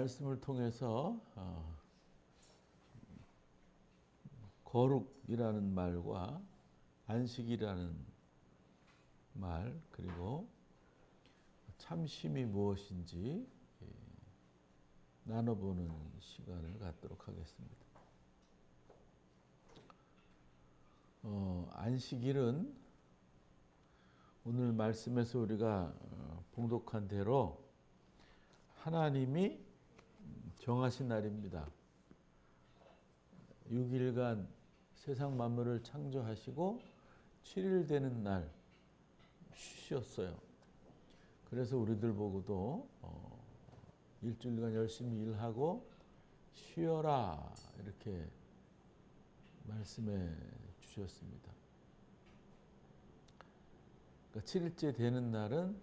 말씀을 통해서 어, 거룩이라는 말과 안식이라는 말 그리고 참심이 무엇인지 예, 나눠보는 시간을 갖도록 하겠습니다. 어, 안식일은 오늘 말씀에서 우리가 어, 봉독한 대로 하나님이 정하신 날입니다. 6일간 세상 만물을 창조하시고 7일 되는 날 쉬셨어요. 그래서 우리들 보고도 어, 일주일간 열심히 일하고 쉬어라 이렇게 말씀해 주셨습니다. 그러니까 7일째 되는 날은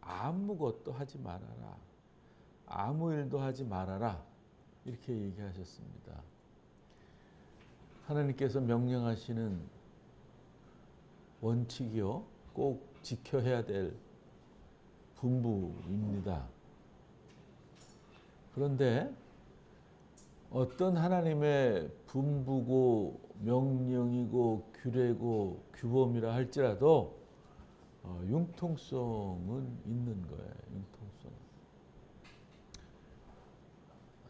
아무것도 하지 말아라. 아무 일도 하지 말아라. 이렇게 얘기하셨습니다. 하나님께서 명령하시는 원칙이요. 꼭 지켜야 될 분부입니다. 그런데 어떤 하나님의 분부고 명령이고 규례고 규범이라 할지라도 어, 융통성은 있는 거예요. 융통성.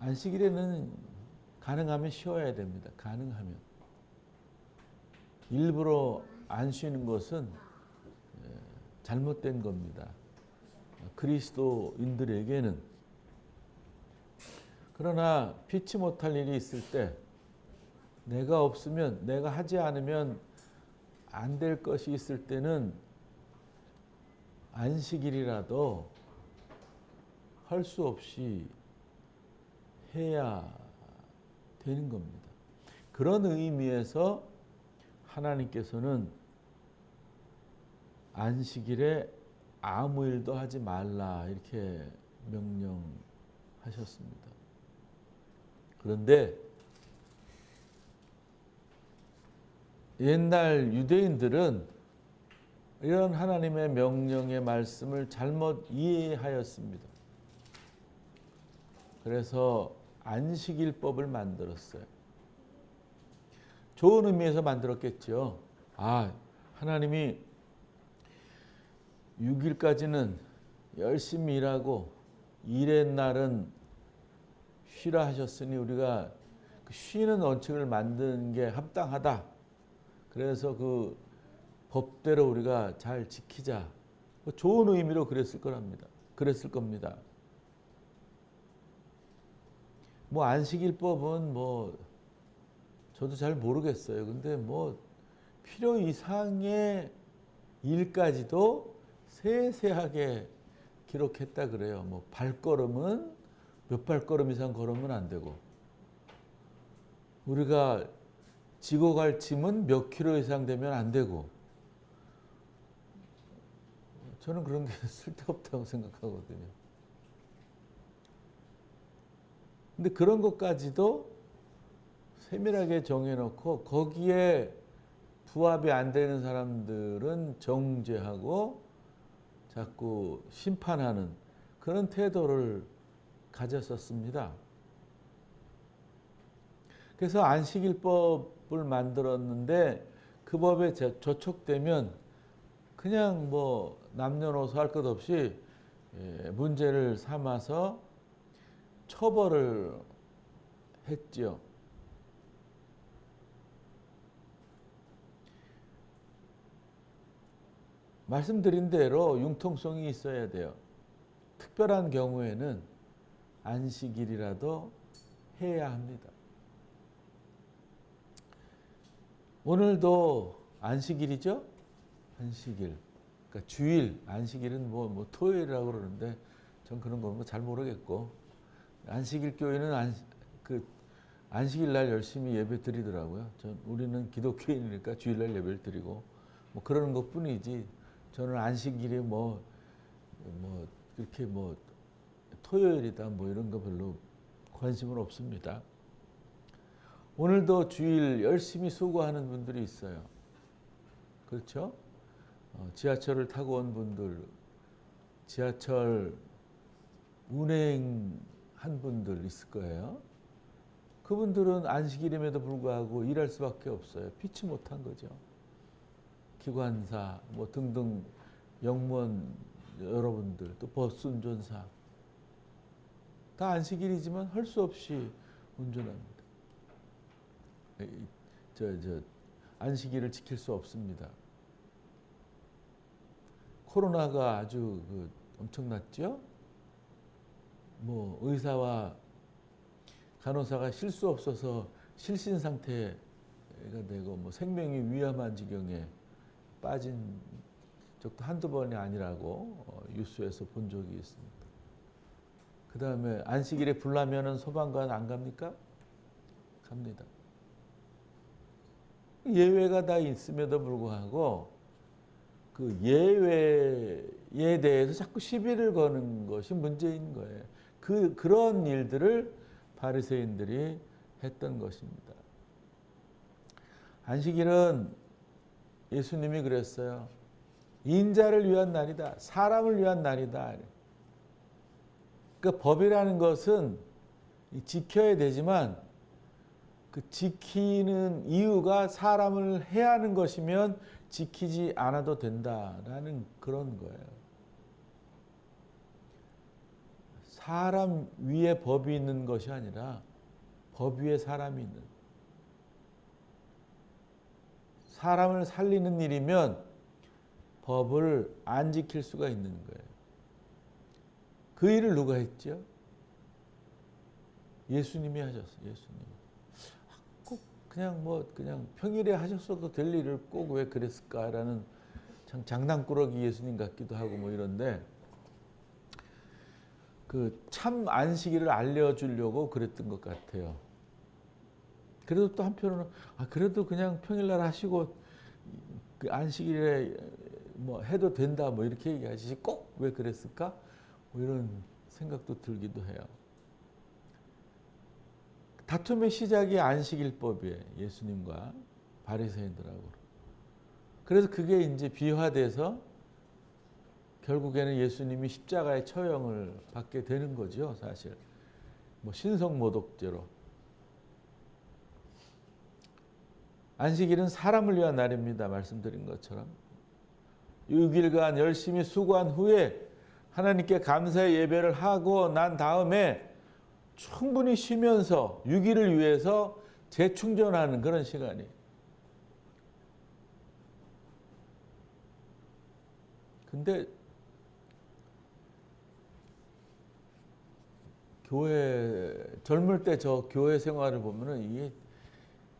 안식일에는 가능하면 쉬어야 됩니다. 가능하면. 일부러 안 쉬는 것은 예, 잘못된 겁니다. 그리스도인들에게는 그러나 피치 못할 일이 있을 때 내가 없으면 내가 하지 않으면 안 될 것이 있을 때는 안식일이라도 할 수 없이 해야 되는 겁니다. 그런 의미에서 하나님께서는 안식일에 아무 일도 하지 말라 이렇게 명령하셨습니다. 그런데 옛날 유대인들은 이런 하나님의 명령의 말씀을 잘못 이해하였습니다. 그래서 안식일법을 만들었어요. 좋은 의미에서 만들었겠죠. 아, 하나님이 6일까지는 열심히 일하고 일의 날은 쉬라 하셨으니 우리가 그 쉬는 원칙을 만드는 게 합당하다. 그래서 그 법대로 우리가 잘 지키자. 뭐 좋은 의미로 그랬을 거랍니다. 그랬을 겁니다. 뭐 안식일법은 뭐 저도 잘 모르겠어요. 근데 뭐 필요 이상의 일까지도 세세하게 기록했다 그래요. 뭐 발걸음은 몇 발걸음 이상 걸으면 안 되고 우리가 지고 갈 짐은 몇 킬로 이상 되면 안 되고 저는 그런 게 쓸데없다고 생각하거든요. 근데 그런 것까지도 세밀하게 정해놓고 거기에 부합이 안 되는 사람들은 정죄하고 자꾸 심판하는 그런 태도를 가졌었습니다. 그래서 안식일법을 만들었는데 그 법에 저촉되면 그냥 뭐 남녀노소 할 것 없이 문제를 삼아서 처벌을 했죠. 말씀드린 대로 융통성이 있어야 돼요. 특별한 경우에는 안식일이라도 해야 합니다. 오늘도 안식일이죠? 안식일. 그러니까 주일, 안식일은 뭐, 뭐 토요일이라고 그러는데 전 그런 거잘 뭐 모르겠고 안식일 교회는 안, 그 안식일 날 열심히 예배 드리더라고요. 전 우리는 기독교인이니까 주일 날 예배를 드리고 뭐 그러는 것 뿐이지 저는 안식일에 뭐, 뭐, 그렇게 뭐, 토요일이다 뭐 이런 거 별로 관심은 없습니다. 오늘도 주일 열심히 수고하는 분들이 있어요. 그렇죠? 어, 지하철을 타고 온 분들, 지하철 운행하는 한 분들 있을 거예요. 그분들은 안식일임에도 불구하고 일할 수밖에 없어요. 피치 못한 거죠. 기관사 뭐 등등 영무원 여러분들 또 버스 운전사 다 안식일이지만 할 수 없이 운전합니다. 저, 저 안식일을 지킬 수 없습니다. 코로나가 아주 그 엄청났죠. 뭐 의사와 간호사가 쉴수 없어서 실신 상태가 되고 뭐 생명이 위험한 지경에 빠진 적도 한두 번이 아니라고 어, 뉴스에서 본 적이 있습니다. 그 다음에 안식일에 불나면은 소방관 안 갑니까? 갑니다. 예외가 다 있음에도 불구하고 그 예외에 대해서 자꾸 시비를 거는 것이 문제인 거예요. 그 그런 일들을 바리새인들이 했던 것입니다. 안식일은 예수님이 그랬어요. 인자를 위한 날이다. 사람을 위한 날이다. 그 법이라는 것은 지켜야 되지만 그 지키는 이유가 사람을 해하는 것이면 지키지 않아도 된다라는 그런 거예요. 사람 위에 법이 있는 것이 아니라 법 위에 사람이 있는 사람을 살리는 일이면 법을 안 지킬 수가 있는 거예요. 그 일을 누가 했죠? 예수님이 하셨어요. 예수님. 꼭 그냥 뭐 그냥 평일에 하셨어도 될 일을 꼭 왜 그랬을까라는 참 장난꾸러기 예수님 같기도 하고 뭐 이런데 그 참 안식일을 알려주려고 그랬던 것 같아요. 그래도 또 한편으로는 아 그래도 그냥 평일날 하시고 그 안식일에 뭐 해도 된다 뭐 이렇게 얘기하시 꼭왜 그랬을까 뭐 이런 생각도 들기도 해요. 다툼의 시작이 안식일법이에요. 예수님과 바리새인들하고. 그래서 그게 이제 비화돼서 결국에는 예수님이 십자가의 처형을 받게 되는 거죠, 사실. 뭐 신성모독죄로. 안식일은 사람을 위한 날입니다. 말씀드린 것처럼. 6일간 열심히 수고한 후에 하나님께 감사의 예배를 하고 난 다음에 충분히 쉬면서 6일을 위해서 재충전하는 그런 시간이. 근데 교회 젊을 때 저 교회 생활을 보면은 이게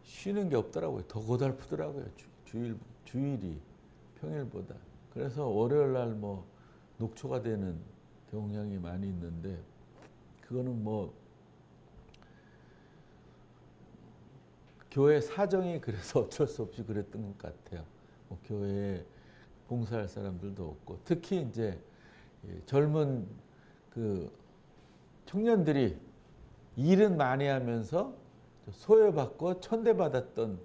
쉬는 게 없더라고요. 더 고달프더라고요. 주, 주일 주일이 평일보다. 그래서 월요일 날 뭐 녹초가 되는 경향이 많이 있는데 그거는 뭐 교회 사정이 그래서 어쩔 수 없이 그랬던 것 같아요. 뭐 교회에 봉사할 사람들도 없고 특히 이제 젊은 그 청년들이 일은 많이 하면서 소외받고 천대받았던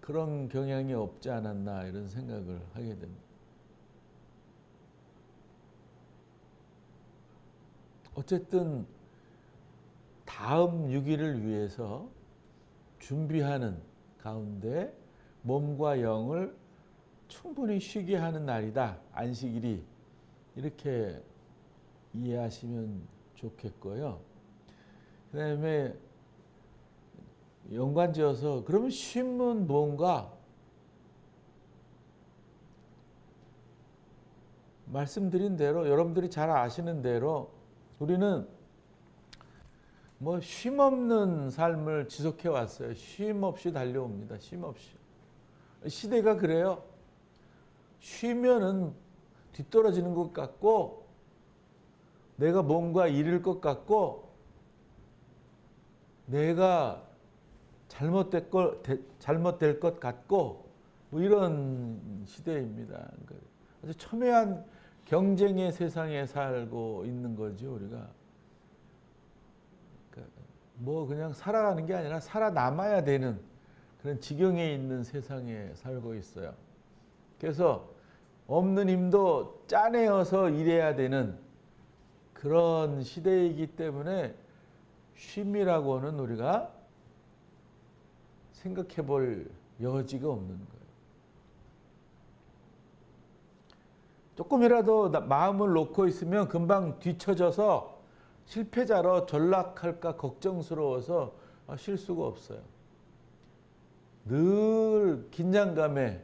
그런 경향이 없지 않았나 이런 생각을 하게 됩니다. 어쨌든 다음 6일을 위해서 준비하는 가운데 몸과 영을 충분히 쉬게 하는 날이다. 안식일이 이렇게 이해하시면 좋겠고요. 그 다음에 연관지어서 그러면 쉼은 뭔가 말씀드린 대로 여러분들이 잘 아시는 대로 우리는 뭐 쉼 없는 삶을 지속해 왔어요. 쉼 없이 달려옵니다. 쉼 없이. 시대가 그래요. 쉬면은 뒤떨어지는 것 같고 내가 뭔가 잃을 것 같고 내가 잘못될 걸 잘못될 것 같고 뭐 이런 시대입니다. 아주 첨예한 경쟁의 세상에 살고 있는 거죠 우리가. 뭐 그냥 살아가는 게 아니라 살아남아야 되는 그런 지경에 있는 세상에 살고 있어요. 그래서 없는 힘도 짜내어서 일해야 되는 그런 시대이기 때문에 쉼이라고는 우리가 생각해 볼 여지가 없는 거예요. 조금이라도 나- 마음을 놓고 있으면 금방 뒤처져서 실패자로 전락할까 걱정스러워서 아, 쉴 수가 없어요. 늘 긴장감에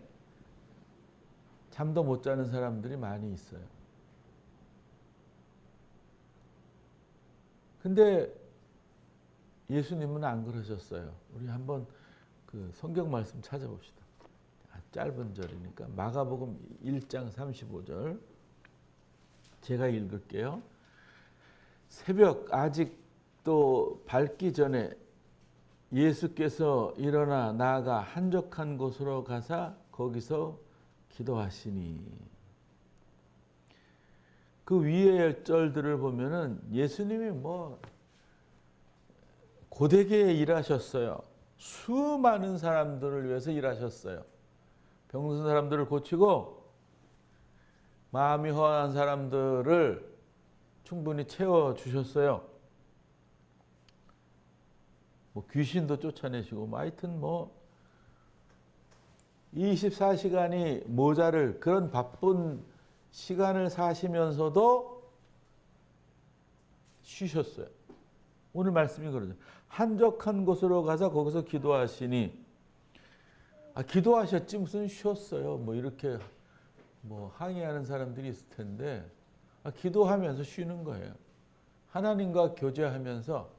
잠도 못 자는 사람들이 많이 있어요. 근데 예수님은 안 그러셨어요. 우리 한번 그 성경 말씀 찾아봅시다. 아, 짧은 절이니까 마가복음 1장 35절 제가 읽을게요. 새벽 아직도 밝기 전에 예수께서 일어나 나아가 한적한 곳으로 가사 거기서 기도하시니 그 위의 절들을 보면은 예수님이 뭐 고되게 일하셨어요. 수많은 사람들을 위해서 일하셨어요. 병든 사람들을 고치고 마음이 허한 사람들을 충분히 채워 주셨어요. 뭐 귀신도 쫓아내시고 뭐 하여튼 뭐 24시간이 모자를 그런 바쁜 시간을 사시면서도 쉬셨어요. 오늘 말씀이 그러죠. 한적한 곳으로 가서 거기서 기도하시니 아 기도하셨지 무슨 쉬었어요. 뭐 이렇게 뭐 항의하는 사람들이 있을 텐데 아, 기도하면서 쉬는 거예요. 하나님과 교제하면서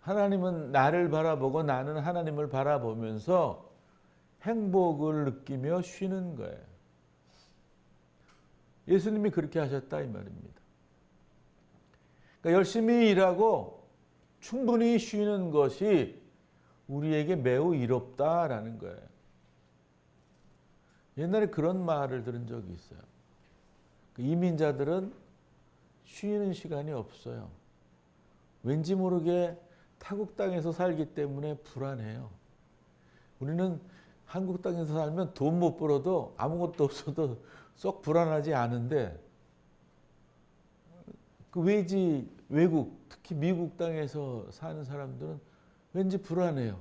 하나님은 나를 바라보고 나는 하나님을 바라보면서 행복을 느끼며 쉬는 거예요. 예수님이 그렇게 하셨다 이 말입니다. 그러니까 열심히 일하고 충분히 쉬는 것이 우리에게 매우 이롭다라는 거예요. 옛날에 그런 말을 들은 적이 있어요. 그 이민자들은 쉬는 시간이 없어요. 왠지 모르게 타국 땅에서 살기 때문에 불안해요. 우리는 한국 땅에서 살면 돈 못 벌어도 아무것도 없어도 썩 불안하지 않은데 그 외지 외국 특히 미국 땅에서 사는 사람들은 왠지 불안해요.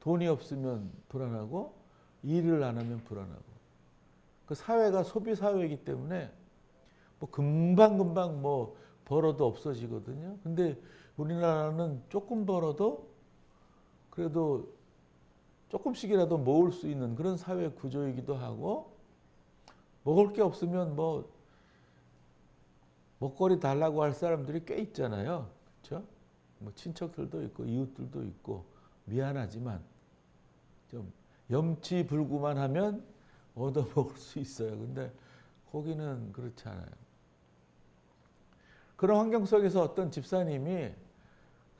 돈이 없으면 불안하고 일을 안 하면 불안하고 그 사회가 소비 사회이기 때문에 뭐 금방 금방 뭐 벌어도 없어지거든요. 근데 우리나라는 조금 벌어도 그래도 조금씩이라도 모을 수 있는 그런 사회 구조이기도 하고 먹을 게 없으면 뭐 먹거리 달라고 할 사람들이 꽤 있잖아요. 그렇죠? 뭐 친척들도 있고 이웃들도 있고 미안하지만 좀 염치 불구만 하면 얻어 먹을 수 있어요. 근데 거기는 그렇지 않아요. 그런 환경 속에서 어떤 집사님이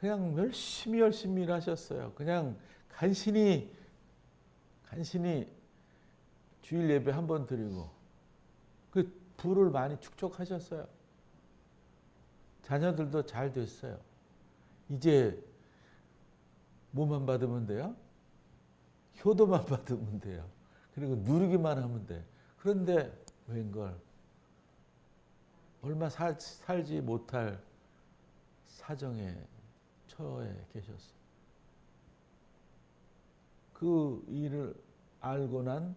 그냥 열심히 열심히 일하셨어요. 그냥 간신히 간신히 주일 예배 한 번 드리고 그 부를 많이 축적하셨어요. 자녀들도 잘 됐어요. 이제 뭐만 받으면 돼요? 효도만 받으면 돼요. 그리고 누리기만 하면 돼. 그런데 웬걸 얼마 살, 살지 못할 사정에 처해 계셨어. 그 일을 알고 난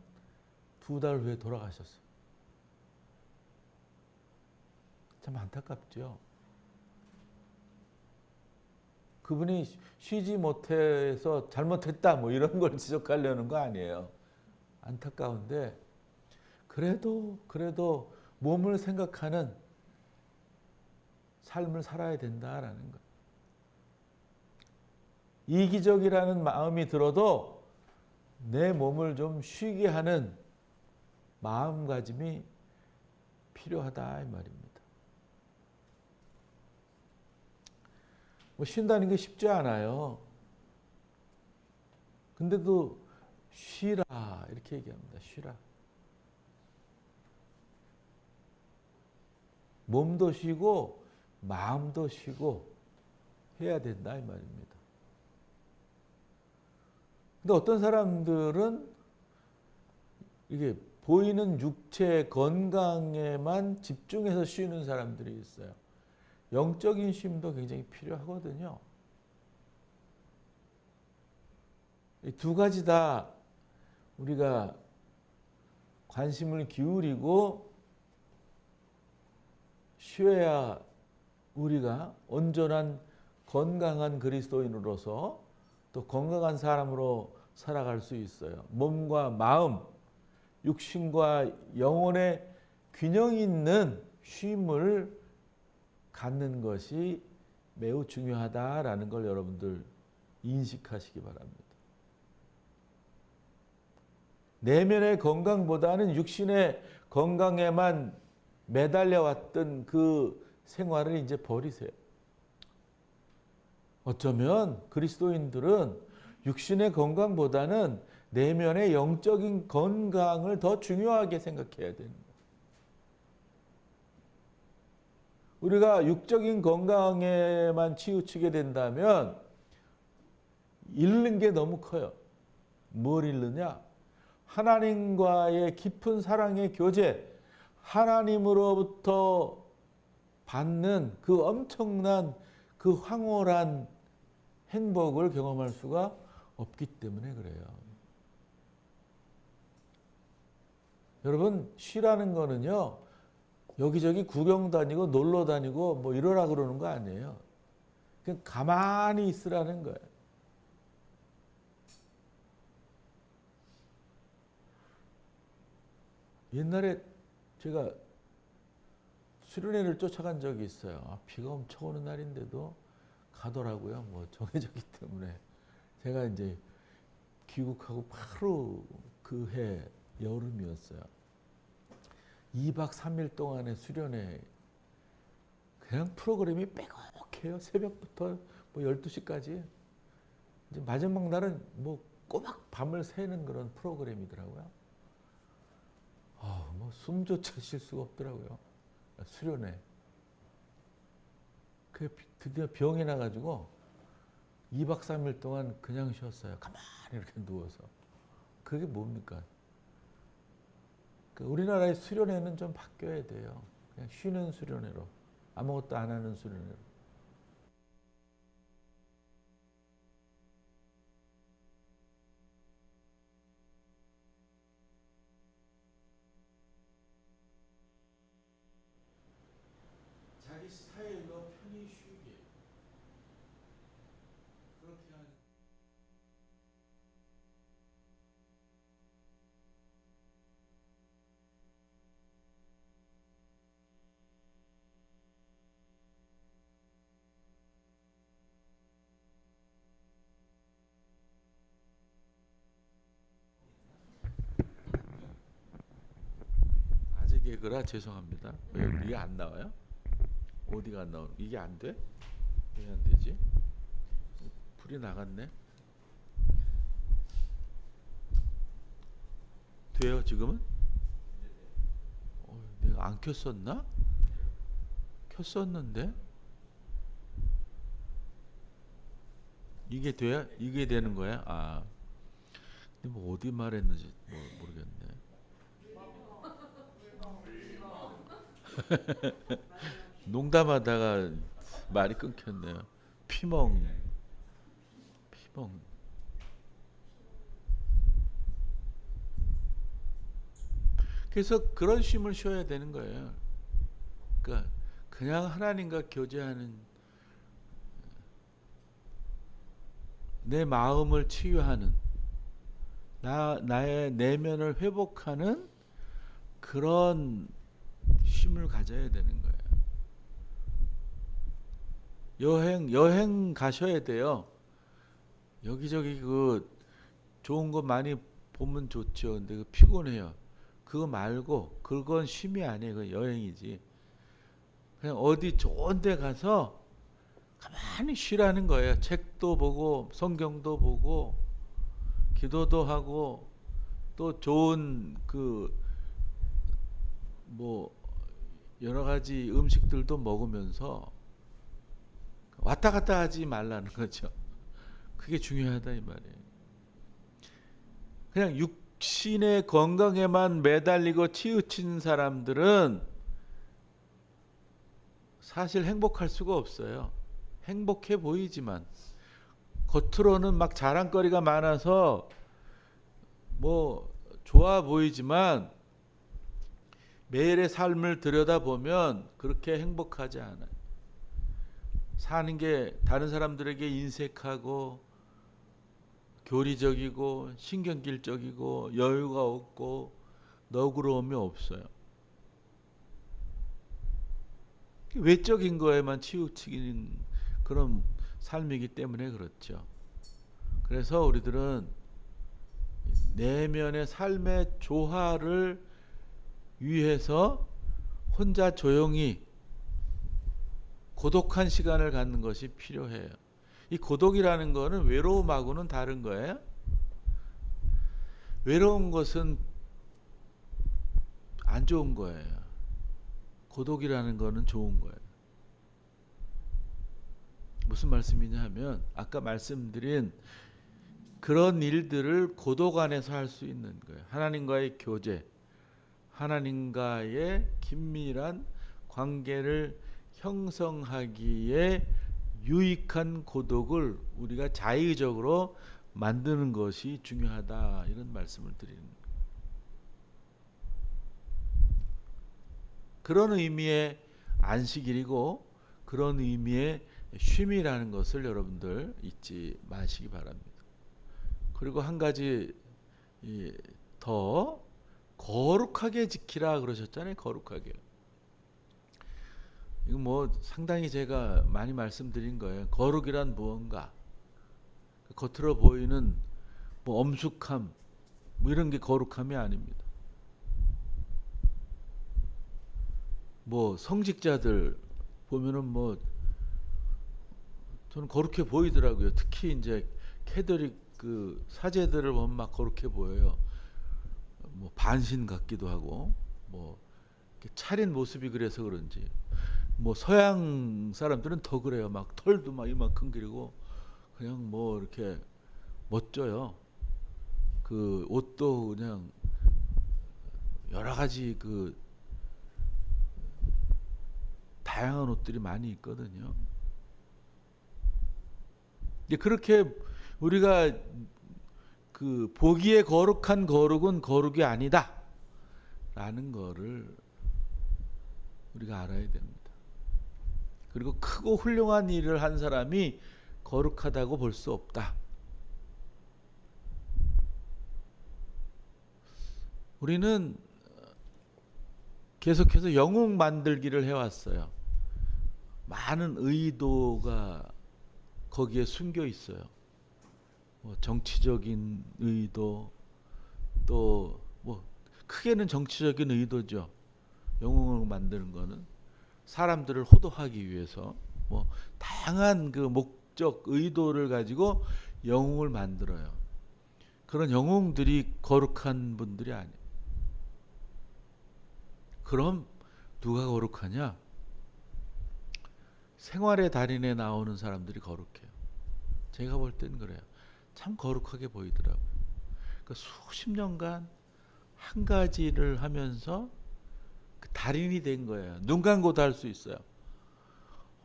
두 달 후에 돌아가셨어요. 참 안타깝죠. 그분이 쉬지 못해서 잘못했다 뭐 이런 걸 지적하려는 거 아니에요. 안타까운데 그래도 그래도 몸을 생각하는 삶을 살아야 된다라는 것. 이기적이라는 마음이 들어도 내 몸을 좀 쉬게 하는 마음가짐이 필요하다 이 말입니다. 뭐 쉰다는 게 쉽지 않아요. 근데도 쉬라 이렇게 얘기합니다. 쉬라. 몸도 쉬고 마음도 쉬고 해야 된다 이 말입니다. 근데 어떤 사람들은 이게 보이는 육체 건강에만 집중해서 쉬는 사람들이 있어요. 영적인 쉼도 굉장히 필요하거든요. 이 두 가지 다 우리가 관심을 기울이고 쉬어야 우리가 온전한 건강한 그리스도인으로서 또 건강한 사람으로 살아갈 수 있어요. 몸과 마음, 육신과 영혼의 균형 있는 쉼을 갖는 것이 매우 중요하다라는 걸 여러분들 인식하시기 바랍니다. 내면의 건강보다는 육신의 건강에만 매달려 왔던 그 생활을 이제 버리세요. 어쩌면 그리스도인들은 육신의 건강보다는 내면의 영적인 건강을 더 중요하게 생각해야 되는 거예요. 우리가 육적인 건강에만 치우치게 된다면 잃는 게 너무 커요. 뭘 잃느냐? 하나님과의 깊은 사랑의 교제, 하나님으로부터 받는 그 엄청난 그 황홀한 행복을 경험할 수가 없기 때문에 그래요. 여러분, 쉬라는 거는요, 여기저기 구경 다니고 놀러 다니고 뭐 이러라 그러는 거 아니에요. 그냥 가만히 있으라는 거예요. 옛날에 제가 수련회를 쫓아간 적이 있어요. 아, 비가 엄청 오는 날인데도 가더라고요. 뭐 정해졌기 때문에 제가 이제 귀국하고 바로 그 해 여름이었어요. 2박 3일 동안의 수련회 그냥 프로그램이 빼곡해요. 새벽부터 뭐 12시까지. 이제 마지막 날은 뭐 꼬박 밤을 새는 그런 프로그램이더라고요. 아, 뭐 숨조차 쉴 수가 없더라고요. 수련회. 그 드디어 병이 나가지고 2박 3일 동안 그냥 쉬었어요. 가만히 이렇게 누워서. 그게 뭡니까? 그 우리나라의 수련회는 좀 바뀌어야 돼요. 그냥 쉬는 수련회로. 아무것도 안 하는 수련회로. 자기 스타일로 편히 쉬게. 그렇게 하는 개그라 죄송합니다. 왜 이게 안 나와요? 어디가 안 나오는? 이게 안 돼? 왜 안 되지? 불이 나갔네. 돼요 지금은? 어, 내가 안 켰었나? 켰었는데 이게 돼야 이게 되는 거야? 아, 근데 뭐 어디 말했는지 뭐 모르겠네. 농담하다가 말이 끊겼네요. 피멍, 피멍. 그래서 그런 쉼을 쉬어야 되는 거예요. 그러니까 그냥 하나님과 교제하는 내 마음을 치유하는 나 나의 내면을 회복하는 그런 쉼을 가져야 되는 거예요. 여행 여행 가셔야 돼요. 여기저기 그 좋은 거 많이 보면 좋죠. 근데 그 피곤해요. 그거 말고 그건 쉼이 아니에요. 그 여행이지. 그냥 어디 좋은 데 가서 가만히 쉬라는 거예요. 책도 보고 성경도 보고 기도도 하고 또 좋은 그 뭐 여러 가지 음식들도 먹으면서 왔다 갔다 하지 말라는 거죠. 그게 중요하다 이 말이에요. 그냥 육신의 건강에만 매달리고 치우친 사람들은 사실 행복할 수가 없어요. 행복해 보이지만 겉으로는 막 자랑거리가 많아서 뭐 좋아 보이지만 매일의 삶을 들여다보면 그렇게 행복하지 않아요. 사는 게 다른 사람들에게 인색하고 교리적이고 신경질적이고 여유가 없고 너그러움이 없어요. 외적인 거에만 치우치는 그런 삶이기 때문에 그렇죠. 그래서 우리들은 내면의 삶의 조화를 위해서 혼자 조용히 고독한 시간을 갖는 것이 필요해요. 이 고독이라는 거는 외로움하고는 다른 거예요. 외로운 것은 안 좋은 거예요. 고독이라는 거는 좋은 거예요. 무슨 말씀이냐 하면 아까 말씀드린 그런 일들을 고독 안에서 할 수 있는 거예요. 하나님과의 교제, 하나님과의 긴밀한 관계를 형성하기에 유익한 고독을 우리가 자의적으로 만드는 것이 중요하다 이런 말씀을 드리는. 그런 의미의 안식일이고 그런 의미의 쉼이라는 것을 여러분들 잊지 마시기 바랍니다. 그리고 한 가지 더 거룩하게 지키라 그러셨잖아요. 거룩하게. 이거 뭐 상당히 제가 많이 말씀드린 거예요. 거룩이란 무언가? 겉으로 보이는 뭐 엄숙함, 뭐 이런 게 거룩함이 아닙니다. 뭐 성직자들 보면은 뭐 저는 거룩해 보이더라고요. 특히 이제 캐더릭 그 사제들을 보면 막 거룩해 보여요. 뭐 반신 같기도 하고 뭐 차린 모습이 그래서 그런지 뭐 서양 사람들은 더 그래요. 막 털도 막 이만큼 그리고 그냥 뭐 이렇게 멋져요. 그 옷도 그냥 여러 가지 그 다양한 옷들이 많이 있거든요. 그렇게 우리가 그 보기에 거룩한 거룩은 거룩이 아니다. 라는 거를 우리가 알아야 됩니다. 그리고 크고 훌륭한 일을 한 사람이 거룩하다고 볼 수 없다. 우리는 계속해서 영웅 만들기를 해왔어요. 많은 의도가 거기에 숨겨 있어요. 뭐 정치적인 의도 또 뭐 크게는 정치적인 의도죠. 영웅을 만드는 거는 사람들을 호도하기 위해서 뭐 다양한 그 목적 의도를 가지고 영웅을 만들어요. 그런 영웅들이 거룩한 분들이 아니에요. 그럼 누가 거룩하냐? 생활의 달인에 나오는 사람들이 거룩해요. 제가 볼 땐 그래요. 참 거룩하게 보이더라고요. 그러니까 수십 년간 한 가지를 하면서 그 달인이 된 거예요. 눈 감고도 할 수 있어요.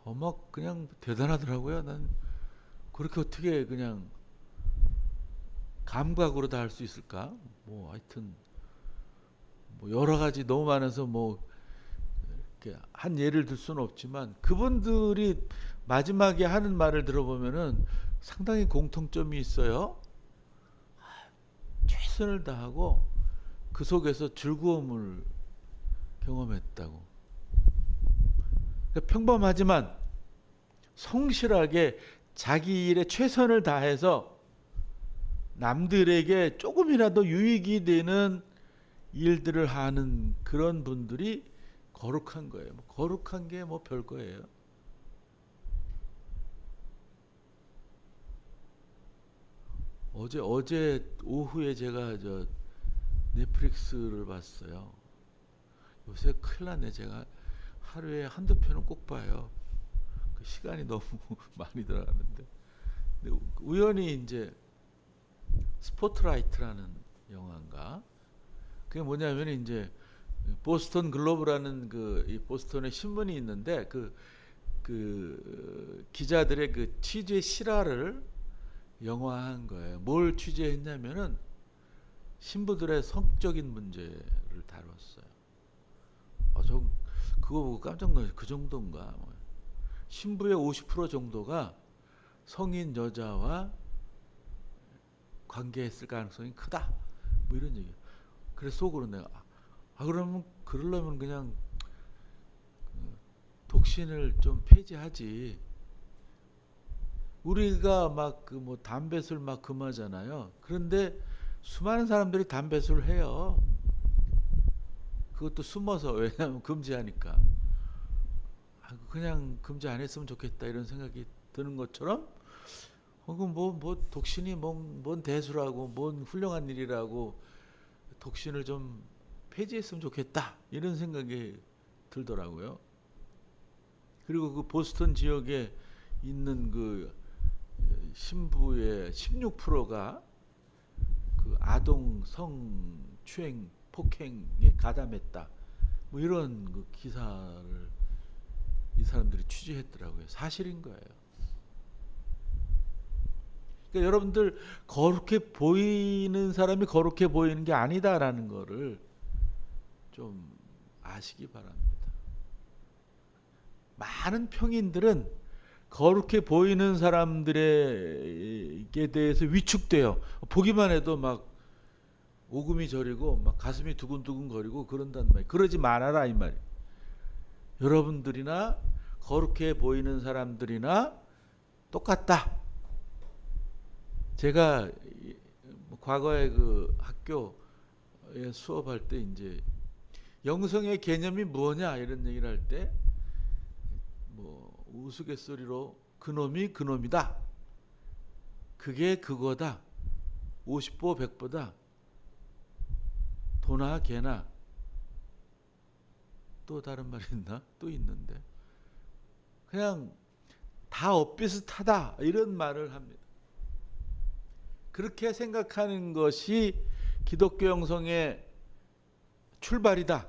어머 그냥 대단하더라고요. 난 그렇게 어떻게 그냥 감각으로 다 할 수 있을까? 뭐 하여튼 뭐 여러 가지 너무 많아서 뭐 이렇게 한 예를 들 수는 없지만 그분들이 마지막에 하는 말을 들어보면은 상당히 공통점이 있어요. 최선을 다하고 그 속에서 즐거움을 경험했다고. 그러니까 평범하지만 성실하게 자기 일에 최선을 다해서 남들에게 조금이라도 유익이 되는 일들을 하는 그런 분들이 거룩한 거예요. 뭐 거룩한 게 뭐 별거예요. 어제 어제 오후에 제가 저 넷플릭스를 봤어요. 요새 큰일 났네. 제가 하루에 한두 편은 꼭 봐요. 그 시간이 너무 많이 들어가는데. 우연히 이제 스포트라이트라는 영화인가? 그게 뭐냐면 이제 보스턴 글로브라는 그이 보스턴의 신문이 있는데 그, 그 기자들의 그 취재 실화를 영화한 거예요. 뭘 취재했냐면은 신부들의 성적인 문제를 다뤘어요. 아, 저 그거 보고 깜짝 놀랐어요. 그 정도인가? 뭐. 신부의 50% 정도가 성인 여자와 관계했을 가능성이 크다. 뭐 이런 얘기. 그래서 속으로 내가 아, 아 그러면 그러려면 그냥 그 독신을 좀 폐지하지. 우리가 막 그 뭐 담배술 막 금하잖아요. 그런데 수많은 사람들이 담배술 해요. 그것도 숨어서 왜냐하면 금지하니까. 아, 그냥 금지 안 했으면 좋겠다 이런 생각이 드는 것처럼 혹은 뭐, 뭐 독신이 뭔, 뭔 대수라고 뭔 훌륭한 일이라고 독신을 좀 폐지했으면 좋겠다 이런 생각이 들더라고요. 그리고 그 보스턴 지역에 있는 그 신부의 16%가 그 아동 성추행 폭행에 가담했다. 뭐 이런 그 기사를 이 사람들이 취재했더라고요. 사실인 거예요. 그러니까 여러분들 거룩해 보이는 사람이 거룩해 보이는 게 아니다라는 거를 좀 아시기 바랍니다. 많은 평인들은 거룩해 보이는 사람들에게 대해서 위축돼요. 보기만 해도 막 오금이 저리고 막 가슴이 두근두근 거리고 그런단 말이에요. 그러지 말아라 이 말이에요. 여러분들이나 거룩해 보이는 사람들이나 똑같다. 제가 이- 뭐 과거에 그 학교에 수업할 때 이제 영성의 개념이 뭐냐 이런 얘기를 할때뭐 우스갯소리로 그놈이 그놈이다. 그게 그거다. 50보 100보다 도나 개나 또 다른 말이 있나? 또 있는데 그냥 다 엇비슷하다 이런 말을 합니다. 그렇게 생각하는 것이 기독교 영성의 출발이다.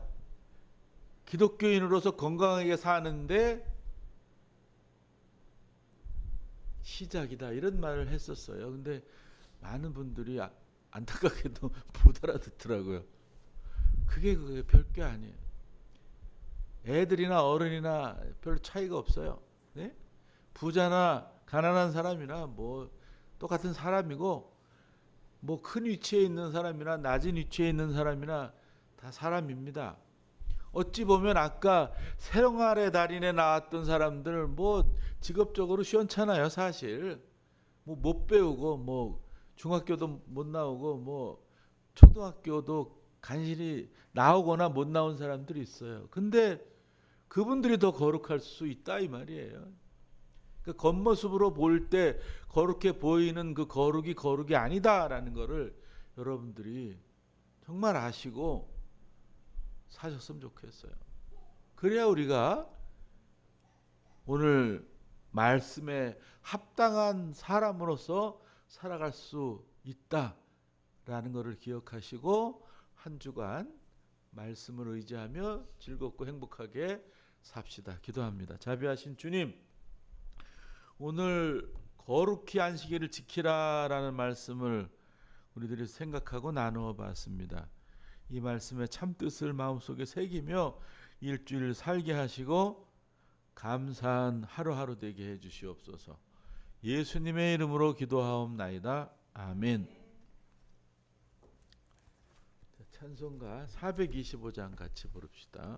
기독교인으로서 건강하게 사는데 시작이다 이런 말을 했었어요. 근데 많은 분들이 아- 안타깝게도 못 알아듣더라고요. 그게 그게 별게 아니에요. 애들이나 어른이나 별 차이가 없어요. 네? 부자나 가난한 사람이나 뭐 똑같은 사람이고 뭐 큰 위치에 있는 사람이나 낮은 위치에 있는 사람이나 다 사람입니다. 어찌 보면 아까 생활의 달인에 나왔던 사람들 뭐 직업적으로 시원찮아요 사실 뭐 못 배우고 뭐 중학교도 못 나오고 뭐 초등학교도 간신히 나오거나 못 나온 사람들이 있어요. 근데 그분들이 더 거룩할 수 있다 이 말이에요. 그 겉모습으로 볼 때 거룩해 보이는 그 거룩이 거룩이 아니다라는 거를 여러분들이 정말 아시고 사셨으면 좋겠어요. 그래야 우리가 오늘 말씀에 합당한 사람으로서 살아갈 수 있다라는 것을 기억하시고 한 주간 말씀을 의지하며 즐겁고 행복하게 삽시다. 기도합니다. 자비하신 주님, 오늘 거룩히 안식일을 지키라라는 말씀을 우리들이 생각하고 나누어 봤습니다. 이 말씀에 참 뜻을 마음속에 새기며 일주일 살게 하시고 감사한 하루하루 되게 해 주시옵소서. 예수님의 이름으로 기도하옵나이다. 아멘. 찬송가 425장 같이 부릅시다.